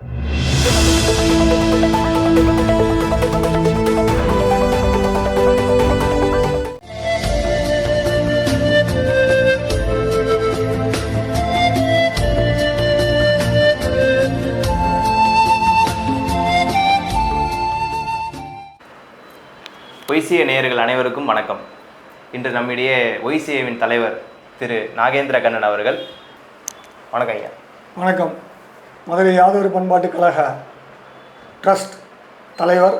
ஒய்சிஏ நேயர்கள் அனைவருக்கும் வணக்கம். இன்று நம்மிடையே ஒய்சிஏவின் தலைவர் திரு நாகேந்திர கண்ணன் அவர்கள். வணக்கம் ஐயா. வணக்கம். மதுரை யாதவர் பண்பாட்டுக் கழக ட்ரஸ்ட் தலைவர்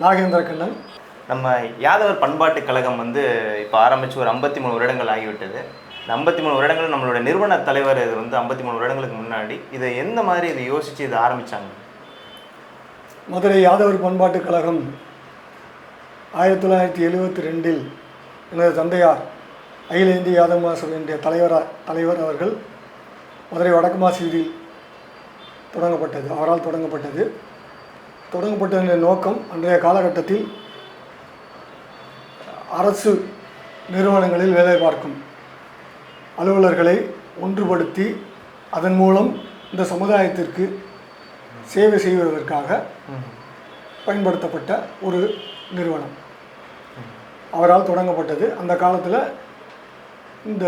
நாகேந்திர கண்ணன். நம்ம யாதவர் பண்பாட்டுக் கழகம் வந்து இப்போ ஆரம்பித்து ஒரு ஐம்பத்தி மூணு வருடங்கள் ஆகிவிட்டது. இந்த ஐம்பத்தி மூணு வருடங்கள் நம்மளோட நிறுவன தலைவர் இது வந்து ஐம்பத்தி மூணு வருடங்களுக்கு முன்னாடி இதை எந்த மாதிரி இதை யோசித்து இதை ஆரம்பித்தாங்க மதுரை யாதவர் பண்பாட்டுக் கழகம் ஆயிரத்தி தொள்ளாயிரத்தி எழுவத்தி ரெண்டில் எனது தந்தையார் அகில இந்திய யாதவ மகாசபையினுடைய தலைவரா தலைவர் அவர்கள் மதுரை வடக்கு மாசீதில் தொடங்கப்பட்டது அவரால் தொடங்கப்பட்டது. தொடங்கப்பட்ட நோக்கம் அன்றைய காலகட்டத்தில் அரசு நிறுவனங்களில் வேலை பார்க்கும் அலுவலர்களை ஒன்றுபடுத்தி அதன் மூலம் இந்த சமுதாயத்திற்கு சேவை செய்வதற்காக பயன்படுத்தப்பட்ட ஒரு நிறுவனம். அவரால் தொடங்கப்பட்டது. அந்த காலத்தில் இந்த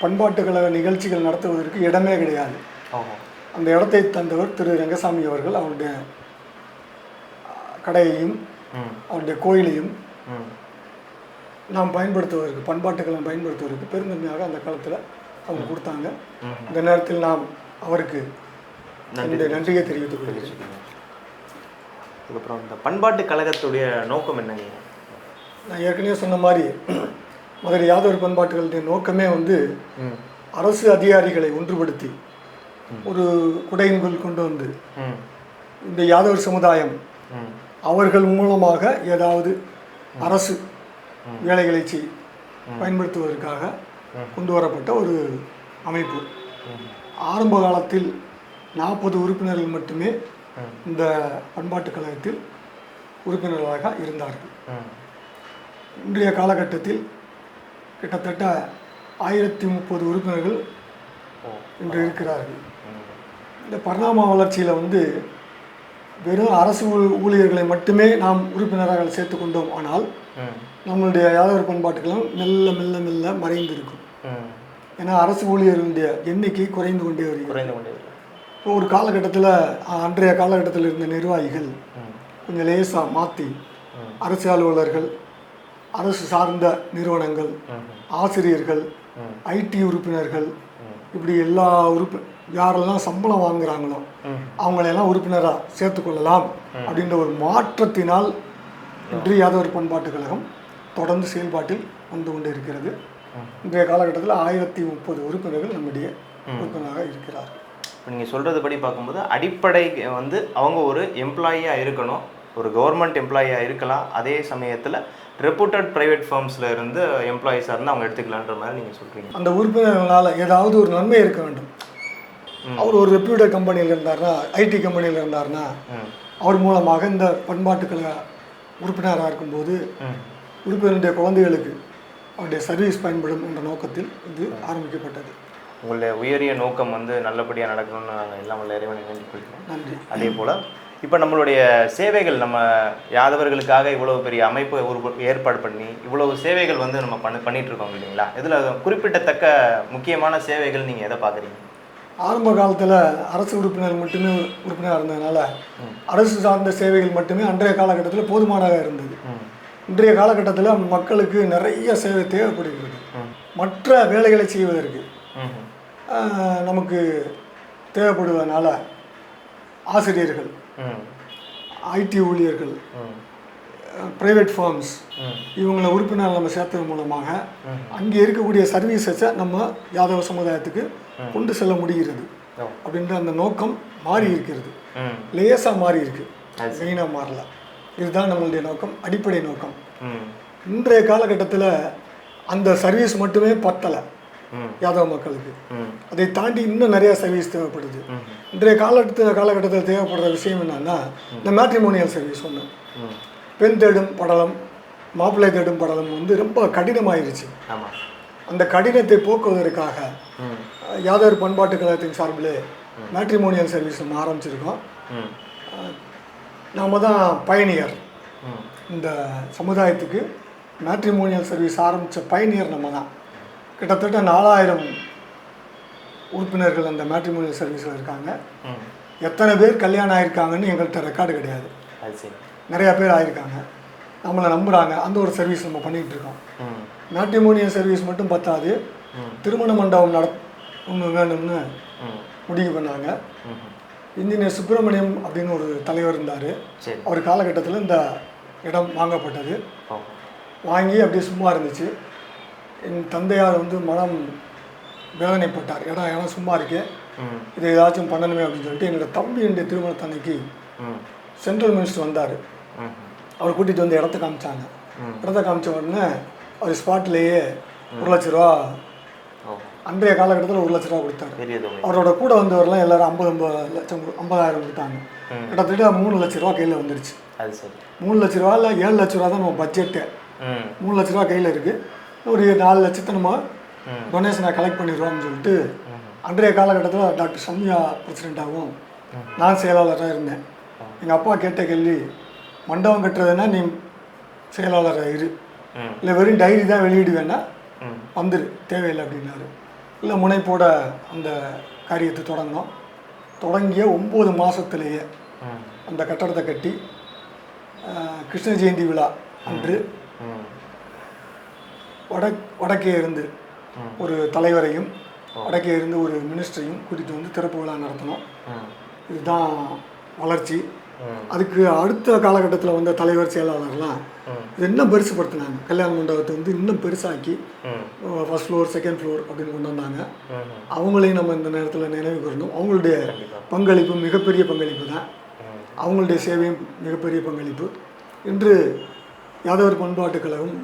பண்பாட்டு கழக நிகழ்ச்சிகள் நடத்துவதற்கு இடமே கிடையாது. அந்த இடத்தை தந்தவர் திரு ரங்கசாமி அவர்கள் அவருடைய கடையையும் அவருடைய கோயிலையும் நாம் பயன்படுத்துவதற்கு பண்பாட்டுகளை பயன்படுத்துவதற்கு பெருந்தன்மையாக அந்த காலத்தில் அவங்க கொடுத்தாங்க. இந்த நேரத்தில் நாம் அவருக்கு என்னுடைய நன்றியை தெரிவித்துக் கொள்கிறேன். அதுக்கப்புறம் இந்த பண்பாட்டு கழகத்துடைய நோக்கம் என்னங்க? நான் ஏற்கனவே சொன்ன மாதிரி மதுரை யாதவர் பண்பாட்டுகளுடைய நோக்கமே வந்து அரசு அதிகாரிகளை ஒன்றுபடுத்தி ஒரு குடையின்குள் கொண்டு வந்து இந்த யாதவர் சமுதாயம் அவர்கள் மூலமாக ஏதாவது அரசு வேலைகளை செய் பயன்படுத்துவதற்காக கொண்டு வரப்பட்ட ஒரு அமைப்பு. ஆரம்ப காலத்தில் நாற்பது உறுப்பினர்கள் மட்டுமே இந்த பண்பாட்டுக் கழகத்தில் உறுப்பினர்களாக இருந்தார்கள். இன்றைய காலகட்டத்தில் கிட்டத்தட்ட ஆயிரத்தி முப்பது உறுப்பினர்கள் இன்று இருக்கிறார்கள் இந்த பரிணாம வளர்ச்சியில் வந்து வெறும் அரசு ஊழியர்களை மட்டுமே நாம் உறுப்பினராக சேர்த்துக்கொண்டோம் ஆனால் நம்மளுடைய யாதவர் பண்பாட்டுகளும் மெல்ல மெல்ல மெல்ல மறைந்திருக்கும் ம் ஏன்னா அரசு ஊழியர்களுடைய எண்ணிக்கை குறைந்து கொண்டே வருகிறது குறைந்து கொண்டே வருகிறது. இப்போ ஒரு காலகட்டத்தில் அன்றைய காலகட்டத்தில் இருந்த நிர்வாகிகள் கொஞ்சம் லேசாக மாற்றி. அரசு அலுவலர்கள் அரசு சார்ந்த நிறுவனங்கள் ஆசிரியர்கள். ஐடி உறுப்பினர்கள். இப்படி எல்லா உறுப்பி யாரெல்லாம் சம்பளம் வாங்குறாங்களோ ம். அவங்களையெல்லாம் உறுப்பினராக சேர்த்துக்கொள்ளலாம் அப்படின்ற ஒரு மாற்றத்தினால் இன்று யாதவர் பண்பாட்டுக் கழகம் தொடர்ந்து செயல்பாட்டில் வந்து கொண்டு இருக்கிறது இன்றைய காலகட்டத்தில் ஆயிரத்தி முப்பது உறுப்பினர்கள் நம்முடைய உறுப்பினராக இருக்கிறார்கள். இப்போ நீங்கள் சொல்கிறது படி பார்க்கும்போது அடிப்படை வந்து அவங்க ஒரு எம்ப்ளாயியாக இருக்கணும் ஒரு கவர்மெண்ட் எம்ப்ளாயியாக இருக்கலாம். அதே சமயத்தில் ரெப்யூட்டட் ப்ரைவேட் ஃபார்ம்ஸில் இருந்து எம்ப்ளாயிஸாக இருந்து அவங்க எடுத்துக்கலான்ற மாதிரி நீங்கள் சொல்கிறீங்க அந்த உறுப்பினர்களால் ஏதாவது ஒரு நன்மை இருக்க வேண்டும். அவர் ஒரு ரெப்யூட்டட் கம்பெனியில் இருந்தார்னா ஐடி கம்பெனியில் இருந்தார்னா அவர் மூலமாக இந்த பண்பாட்டுக் கழக உறுப்பினராக இருக்கும்போது உறுப்பினருடைய குழந்தைகளுக்கு அவருடைய சர்வீஸ் பயன்படும் என்ற நோக்கத்தில் இது ஆரம்பிக்கப்பட்டது. உங்களுடைய உயரிய நோக்கம் வந்து நல்லபடியாக நடக்கணும்னு நாங்கள் எல்லாம் இறைவனை வேண்டிக் கொள்கிறோம். நன்றி. அதே போல் இப்போ நம்மளுடைய சேவைகள் நம்ம யாதவர்களுக்காக இவ்வளவு பெரிய அமைப்பு உருவ ஏற்பாடு பண்ணி இவ்வளவு சேவைகள் வந்து நம்ம பண்ண பண்ணிட்டு இருக்கோம் இல்லைங்களா? இதில் குறிப்பிடத்தக்க முக்கியமான சேவைகள் நீங்கள் எதை பார்க்குறீங்க? ஆரம்ப காலத்தில் அரசு உறுப்பினர் மட்டுமே உறுப்பினராக இருந்ததுனால அரசு சார்ந்த சேவைகள் மட்டுமே அன்றைய காலகட்டத்தில் போதுமானதாக இருந்தது. இன்றைய காலகட்டத்தில் மக்களுக்கு நிறைய சேவை தேவைப்படுகிறது. மற்ற வேலைகளை செய்வதற்கு நமக்கு தேவைப்படுவதனால ஆசிரியர்கள் ஐடி ஊழியர்கள் ப்ரைவேட் ஃபார்ம்ஸ் இவங்களை உறுப்பினர் நம்ம சேர்த்தது மூலமாக. அங்கே இருக்கக்கூடிய சர்வீசஸை நம்ம யாதவ சமுதாயத்துக்கு கொண்டு செல்ல முடிகிறது. அப்படின்ற அந்த நோக்கம் மாறி இருக்கிறது. லேசாக மாறி இருக்கு. மெயினாக மாறல. இதுதான் நம்மளுடைய நோக்கம் அடிப்படை நோக்கம். இன்றைய காலகட்டத்தில் அந்த சர்வீஸ் மட்டுமே பத்தலை. யாதவ மக்களுக்கு. அதை தாண்டி இன்னும் நிறைய சர்வீஸ் தேவைப்படுது. இன்றைய காலகட்டத்தில் காலகட்டத்தில் தேவைப்படுற விஷயம் என்னன்னா இந்த மேட்ரிமோனியல் சர்வீஸ் ஒன்று பெண் தேடும் படலம் மாப்பிள்ளை தேடும் படலம் வந்து ரொம்ப கடினமாயிருச்சு. அந்த கடினத்தை போக்குவதற்காக யாதவர் பண்பாட்டு கழகத்தின் சார்பில் மேட்ரிமோனியல் சர்வீஸ் நம்ம ஆரம்பிச்சிருக்கோம். நாம தான் பயணியர். இந்த சமுதாயத்துக்கு மேட்ரிமோனியல் சர்வீஸ் ஆரம்பித்த பயணியர் நம்ம தான். கிட்டத்தட்ட நாலாயிரம் உறுப்பினர்கள் அந்த மேட்ரிமோனியல் சர்வீஸில் இருக்காங்க. எத்தனை பேர் கல்யாணம் ஆயிருக்காங்கன்னு எங்கள்கிட்ட ரெக்கார்டு கிடையாது. நிறையா பேர் ஆயிருக்காங்க. நம்மளை நம்புகிறாங்க அந்த ஒரு சர்வீஸ் நம்ம பண்ணிகிட்டு இருக்கோம். மேட்ரிமோனியல் சர்வீஸ் மட்டும் பத்தாது. திருமண மண்டபம் நட ஒன்று வேணும்னு முடிவு பண்ணாங்க. இன்ஜினியர் சுப்பிரமணியம் அப்படின்னு ஒரு தலைவர் இருந்தார். அவர் காலகட்டத்தில் இந்த இடம் வாங்கப்பட்டது. வாங்கி அப்படியே சும்மா இருந்துச்சு. என் தந்தையார் வந்து மனம் வேதனைப்பட்டார். இடம் இடம் சும்மா இருக்கே. ம். இதை ஏதாச்சும் பண்ணணுமே அப்படின்னு சொல்லிட்டு என்னோட தம்பி என்னுடைய திருமணத்தன்னைக்கு சென்ட்ரல் மினிஸ்டர் வந்தார். அவர் கூட்டிகிட்டு வந்து இடத்த காமிச்சாங்க. இடத்த காமிச்ச உடனே அவர் ஸ்பாட்லேயே ஒரு லட்ச ரூபா அன்றைய காலகட்டத்தில் ஒரு லட்ச ரூபா கொடுத்தாரு. அவரோட கூட வந்தவரெல்லாம் எல்லாரும் ஐம்பது ஐம்பது லட்சம் ஐம்பதாயிரம் கொடுத்தாங்க. கிட்டத்தட்ட மூணு லட்ச ரூபா கையில் வந்துருச்சு. மூணு லட்ச ரூபா இல்லை ஏழு லட்ச ரூபா தான் நம்ம பட்ஜெட்டு மூணு லட்ச ரூபா கையில் இருக்குது ஒரு நாலு லட்சத்தை நம்ம டொனேஷனை கலெக்ட் பண்ணிடுவோம்னு சொல்லிட்டு அன்றைய காலகட்டத்தில் டாக்டர் சம்யா பிரசிடெண்ட்டாகவும் நான் செயலாளராக இருந்தேன். எங்கள் அப்பா கேட்ட கேள்வி மண்டபம் கட்டுறதுன்னா நீ செயலாளராக இரு. இல்லை வெறும் டைரி தான் வெளியிடுவேன்னா வந்துரு தேவையில்லை அப்படின்னாரு. இல்லை முனைப்போட அந்த காரியத்தை தொடங்கினோம். தொடங்கிய ஒம்பது மாதத்துலேயே அந்த கட்டடத்தை கட்டி கிருஷ்ண ஜெயந்தி விழா அன்று வடக் வடக்கே இருந்து. ஒரு தலைவரையும் வடக்கே இருந்து ஒரு மினிஸ்டரையும் கூட்டிகிட்டு வந்து திறப்பு விழா நடத்தினோம் இதுதான் வளர்ச்சி. அதுக்கு அடுத்த காலகட்டத்தில் வந்த தலைவர் செயலாளர்லாம் இது இன்னும் பெருசுப்படுத்தினாங்க கல்யாண மண்டபத்தை வந்து இன்னும் பெருசாக்கி ஃபர்ஸ்ட் ஃப்ளோர் செகண்ட் ஃப்ளோர் அப்படின்னு கொண்டு வந்தாங்க. அவங்களையும் நம்ம இந்த நேரத்தில் நினைவு கூறணும் அவங்களுடைய பங்களிப்பு மிகப்பெரிய பங்களிப்பு தான். அவங்களுடைய சேவையும் மிகப்பெரிய பங்களிப்பு. இன்று யாதவர் பண்பாட்டுக் கழகம்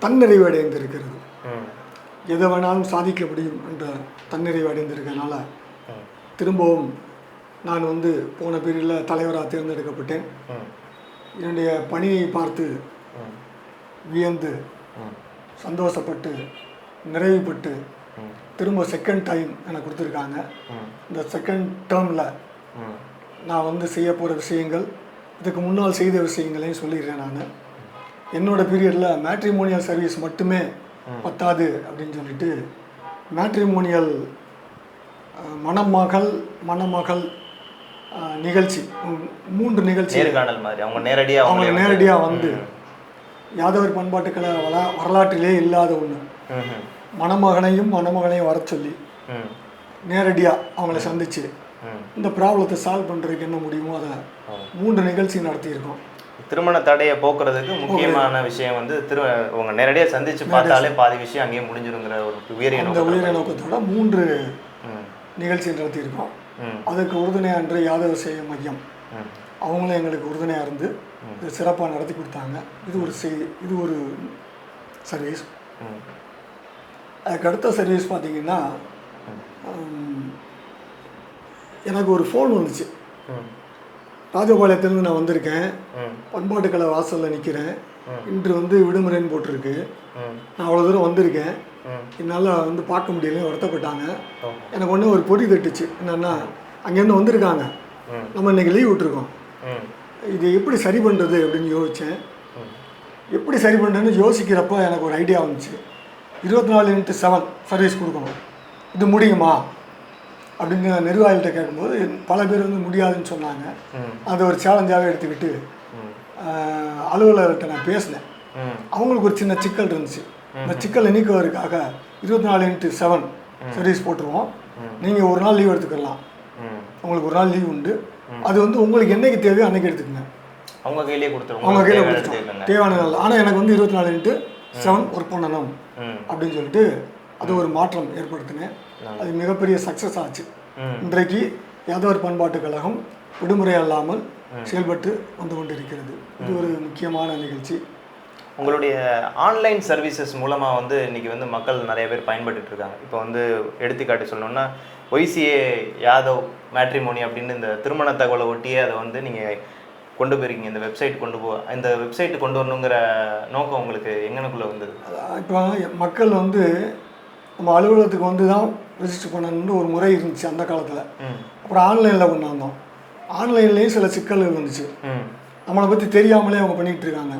தன்னிறைவு அடைந்திருக்கிறது எதை வேணாலும் சாதிக்க முடியும் என்ற தன்னிறைவு அடைந்திருக்கனால ம். திரும்பவும் நான் வந்து போன பீரியடில் தலைவராக தேர்ந்தெடுக்கப்பட்டேன். என்னுடைய பணியை பார்த்து வியந்து சந்தோஷப்பட்டு நிறைவுபட்டு திரும்ப செகண்ட் டைம் எனக்கு கொடுத்துருக்காங்க. இந்த செகண்ட் டேர்மில் நான் வந்து செய்ய போகிற விஷயங்கள் இதுக்கு முன்னால் செய்த விஷயங்களையும் சொல்லிடுறேன் நான். என்னோட பீரியடில் மேட்ரிமோனியல் சர்வீஸ் மட்டுமே பத்தாது அப்படின்னு சொல்லிட்டு மேட்ரிமோனியல் மணமகள் மணமகள் நிகழ்ச்சி மூன்று நிகழ்ச்சி நேர்காணல் மாதிரி. அவங்க நேரடியாக அவங்க நேரடியாக வந்து யாதவர் பண்பாட்டுக்களை வள வரலாற்றிலே இல்லாத ஒன்று மணமகனையும் மணமகனையும் வர சொல்லி நேரடியாக அவங்கள சந்திச்சு இந்த ப்ராப்ளத்தை சால்வ் பண்ணுறதுக்கு என்ன முடியுமோ அதை மூன்று நிகழ்ச்சி நடத்தியிருக்கோம். திருமண தடையை போக்குறதுக்கு முக்கியமான விஷயம் வந்து திரு உங்க நேரடியாக சந்திச்சு பார்த்தாலே பாதி விஷயம் அங்கேயே முடிஞ்சிருங்கிற ஒரு உயரிய அந்த நோக்கம் உயிரை நோக்கத்தோட மூன்று நிகழ்ச்சி நடத்தியிருக்கோம். அதுக்கு உறுதுணையாக அன்று யாதவ சேவை மையம். அவங்களும் எங்களுக்கு உறுதுணையாக இருந்து இது சிறப்பாக நடத்தி கொடுத்தாங்க. இது ஒரு செய் இது ஒரு சர்வீஸ் அதுக்கு அடுத்த சர்வீஸ் பார்த்தீங்கன்னா எனக்கு ஒரு ஃபோன் வந்துச்சு. ராஜபாளையத்துலேருந்து நான் வந்திருக்கேன். ம். பண்பாட்டுக்கலை வாசலில் நிற்கிறேன் இன்று வந்து விடுமுறைன்னு போட்டிருக்கு. நான் அவ்வளோ தூரம் வந்திருக்கேன். என்னால் வந்து பார்க்க முடியல வருத்தப்பட்டாங்க. எனக்கு ஒன்று ஒரு பொறி தட்டுச்சு. என்னன்னா அங்கேருந்து வந்திருக்காங்க. நம்ம இன்னைக்கு லீவ் விட்டுருக்கோம். இது எப்படி சரி பண்ணுறது அப்படின்னு யோசித்தேன் எப்படி சரி பண்ணுறதுன்னு யோசிக்கிறப்ப எனக்கு ஒரு ஐடியா வந்துச்சு. இருபத்தி நாலு இன்ட்டு செவன் சர்வீஸ் கொடுக்கணும். இது முடியுமா? அப்படின்னு நிர்வாகிகிட்ட கேட்கும்போது பல பேர் வந்து முடியாதுன்னு சொன்னாங்க. அதை ஒரு சேலஞ்சாகவே எடுத்துக்கிட்டு அலுவலர்கிட்ட நான் பேசினேன். அவங்களுக்கு ஒரு சின்ன சிக்கல் இருந்துச்சு. இந்த சிக்கலை நீக்குவதற்காக இருபத்தி நாலு இன்ட்டு செவன் சர்வீஸ் போட்டுருவோம். நீங்கள் ஒரு நாள் லீவ் எடுத்துக்கலாம். உங்களுக்கு ஒரு நாள் லீவ் உண்டு. அது வந்து உங்களுக்கு என்னைக்கு தேவையோ அன்னைக்கு எடுத்துக்கங்க. அவங்க கையிலேயே கொடுத்துருவோம் அவங்க கையில் எடுத்துக்கங்க. தேவையான நாள். ஆனால் எனக்கு வந்து இருபத்தி நாலு இன்ட்டு செவன் ஒர்க் பண்ணணும் அப்படின்னு சொல்லிட்டு அது ஒரு மாற்றம் ஏற்படுத்தினேன் அது மிகப்பெரிய சக்ஸஸ் ஆச்சு. இன்றைக்கு யாதவர் பண்பாட்டுக் கழகம் விடுமுறை அல்லாமல் செயல்பட்டு வந்து கொண்டிருக்கிறது. இது ஒரு முக்கியமான நிகழ்ச்சி. உங்களுடைய ஆன்லைன் சர்வீசஸ் மூலமாக வந்து இன்னைக்கு வந்து மக்கள் நிறைய பேர் பயன்பட்டுட்டு இருக்காங்க. இப்போ வந்து எடுத்துக்காட்டு சொல்லணும்னா ஒய்சிஏ யாதவ் மேட்ரிமோனி அப்படின்னு இந்த திருமண தகவலை ஒட்டியே அதை வந்து நீங்கள் கொண்டு போயிருக்கீங்க. இந்த வெப்சைட் கொண்டு போ இந்த வெப்சைட் கொண்டு வரணுங்கிற நோக்கம் உங்களுக்கு எங்கனக்குள்ளே வந்தது? இப்போ மக்கள் வந்து நம்ம அலுவலகத்துக்கு வந்து தான் ரெஜிஸ்டர் பண்ணணும்னு ஒரு முறை இருந்துச்சு அந்த காலத்தில். அப்புறம் ஆன்லைனில் கொண்டு வந்தோம் ஆன்லைன்லேயும் சில சிக்கல்கள் வந்துச்சு. ம். நம்மளை பற்றி தெரியாமலே அவங்க பண்ணிகிட்டு இருக்காங்க.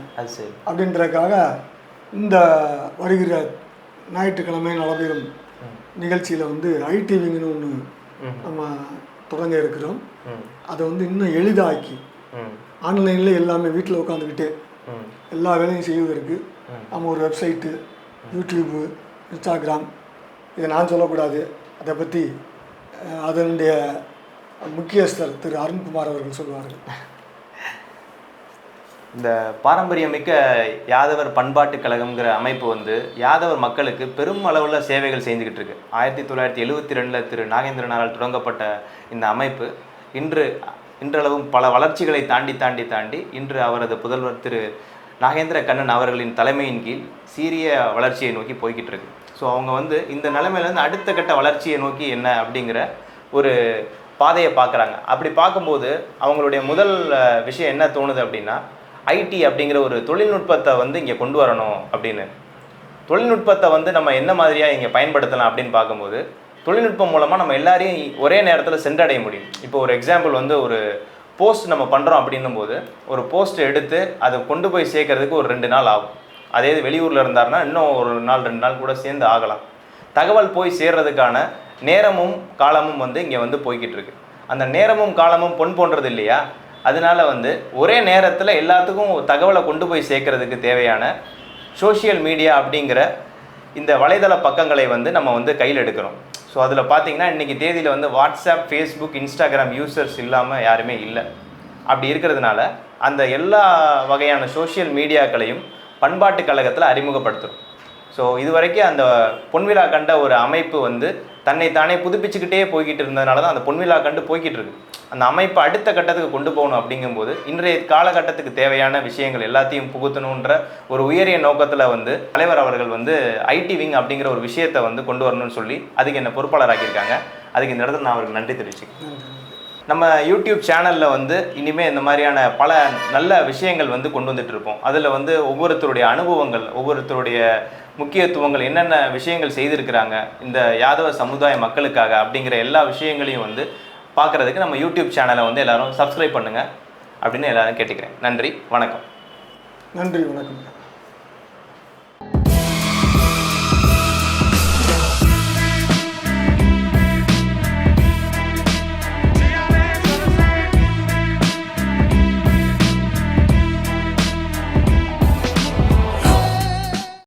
அப்படின்றதுக்காக இந்த வருகிற ஞாயிற்றுக்கிழமை நடைபெறும் நிகழ்ச்சியில் வந்து ஐடிவிங்கன்னு ஒன்று. நம்ம தொடங்க இருக்கிறோம். அதை வந்து இன்னும் எளிதாக்கி ஆன்லைனில் எல்லாமே வீட்டில் உட்காந்துக்கிட்டே எல்லா வேலையும் செய்வதற்கு. நம்ம ஒரு வெப்சைட்டு யூடியூப்பு இன்ஸ்டாகிராம் இதை நான் சொல்லக்கூடாது. அதை பற்றி அதனுடைய முக்கியஸ்தர் திரு அருண்குமார் அவர்கள் சொல்வார்கள். இந்த பாரம்பரியமிக்க யாதவர் பண்பாட்டு கழகம்ங்கிற அமைப்பு வந்து யாதவர் மக்களுக்கு பெரும் அளவில் சேவைகள் செஞ்சுக்கிட்டு இருக்கு. ஆயிரத்தி தொள்ளாயிரத்தி எழுவத்தி ரெண்டில் திரு நாகேந்திரனாரால் தொடங்கப்பட்ட இந்த அமைப்பு இன்று இன்றளவும் பல வளர்ச்சிகளை தாண்டி தாண்டி தாண்டி இன்று அவரது புதல்வர் திரு நாகேந்திர கண்ணன் அவர்களின் தலைமையின் கீழ் சீரிய வளர்ச்சியை நோக்கி போய்கிட்டு இருக்கு. ஸோ அவங்க வந்து இந்த நிலைமையிலேருந்து அடுத்த கட்ட வளர்ச்சியை நோக்கி என்ன அப்படிங்கிற ஒரு பாதையை பார்க்குறாங்க. அப்படி பார்க்கும்போது அவங்களுடைய முதல் விஷயம் என்ன தோணுது அப்படின்னா ஐடி அப்படிங்கிற ஒரு தொழில்நுட்பத்தை வந்து இங்கே கொண்டு வரணும் அப்படின்னு. தொழில்நுட்பத்தை வந்து நம்ம என்ன மாதிரியாக இங்கே பயன்படுத்தலாம் அப்படின்னு பார்க்கும்போது தொழில்நுட்பம் மூலமாக நம்ம எல்லாரையும் ஒரே நேரத்தில் சென்றடைய முடியும். இப்போ ஒரு எக்ஸாம்பிள் வந்து ஒரு போஸ்ட் நம்ம பண்ணுறோம் அப்படின்னும் போது ஒரு போஸ்ட் எடுத்து அதை கொண்டு போய் சேர்க்கறதுக்கு ஒரு ரெண்டு நாள் ஆகும். அதே இது வெளியூரில் இருந்தாருன்னா இன்னும் ஒரு நாள் ரெண்டு நாள் கூட சேர்ந்து ஆகலாம். தகவல் போய் சேர்றதுக்கான நேரமும் காலமும் வந்து இங்கே வந்து போய்கிட்டு இருக்கு. அந்த நேரமும் காலமும் பொன் போன்றது இல்லையா? அதனால வந்து ஒரே நேரத்தில் எல்லாத்துக்கும் தகவலை கொண்டு போய் சேர்க்கறதுக்கு தேவையான சோஷியல் மீடியா அப்படிங்கிற இந்த வலைதள பக்கங்களை வந்து நம்ம வந்து கையில் எடுக்கிறோம். ஸோ அதில் பார்த்தீங்கன்னா இன்றைக்கி தேதியில் வந்து வாட்ஸ்அப் ஃபேஸ்புக் இன்ஸ்டாகிராம் யூசர்ஸ் இல்லாமல் யாருமே இல்லை. அப்படி இருக்கிறதுனால அந்த எல்லா வகையான சோஷியல் மீடியாக்களையும் பண்பாட்டு கழகத்தில் அறிமுகப்படுத்துகிறோம் ஸோ இதுவரைக்கும் அந்த பொன்விழா கண்ட ஒரு அமைப்பு வந்து தன்னை தானே புதுப்பிச்சுக்கிட்டே போய்கிட்டு இருந்ததுனால தான் அந்த பொன்விழா கண்டு போய்கிட்டு இருக்கு. அந்த அமைப்பை அடுத்த கட்டத்துக்கு கொண்டு போகணும் அப்படிங்கும்போது இன்றைய காலகட்டத்துக்கு தேவையான விஷயங்கள் எல்லாத்தையும் புகுத்தணுன்ற ஒரு உயரிய நோக்கத்தில் வந்து தலைவர் அவர்கள் வந்து ஐடி விங் அப்படிங்கிற ஒரு விஷயத்தை வந்து கொண்டு வரணும்னு சொல்லி அதுக்கு என்னை பொறுப்பாளராக்கியிருக்காங்க. அதுக்கு இந்த இடத்துல நான் அவருக்கு நன்றி தெரிவிச்சுக்கிறேன். நம்ம யூடியூப் சேனலில் வந்து இனிமேல் இந்த மாதிரியான பல நல்ல விஷயங்கள் வந்து கொண்டு வந்துட்டு இருப்போம். அதில் வந்து ஒவ்வொருத்தருடைய அனுபவங்கள் ஒவ்வொருத்தருடைய முக்கியத்துவங்கள் என்னென்ன விஷயங்கள் செய்திருக்கிறாங்க இந்த யாதவ சமுதாய மக்களுக்காக அப்படிங்கிற எல்லா விஷயங்களையும் வந்து பார்க்குறதுக்கு நம்ம யூடியூப் சேனலை வந்து எல்லோரும் சப்ஸ்கிரைப் பண்ணுங்கள் அப்படின்னு எல்லோரும் கேட்டுக்கிறேன். நன்றி வணக்கம். நன்றி வணக்கம்.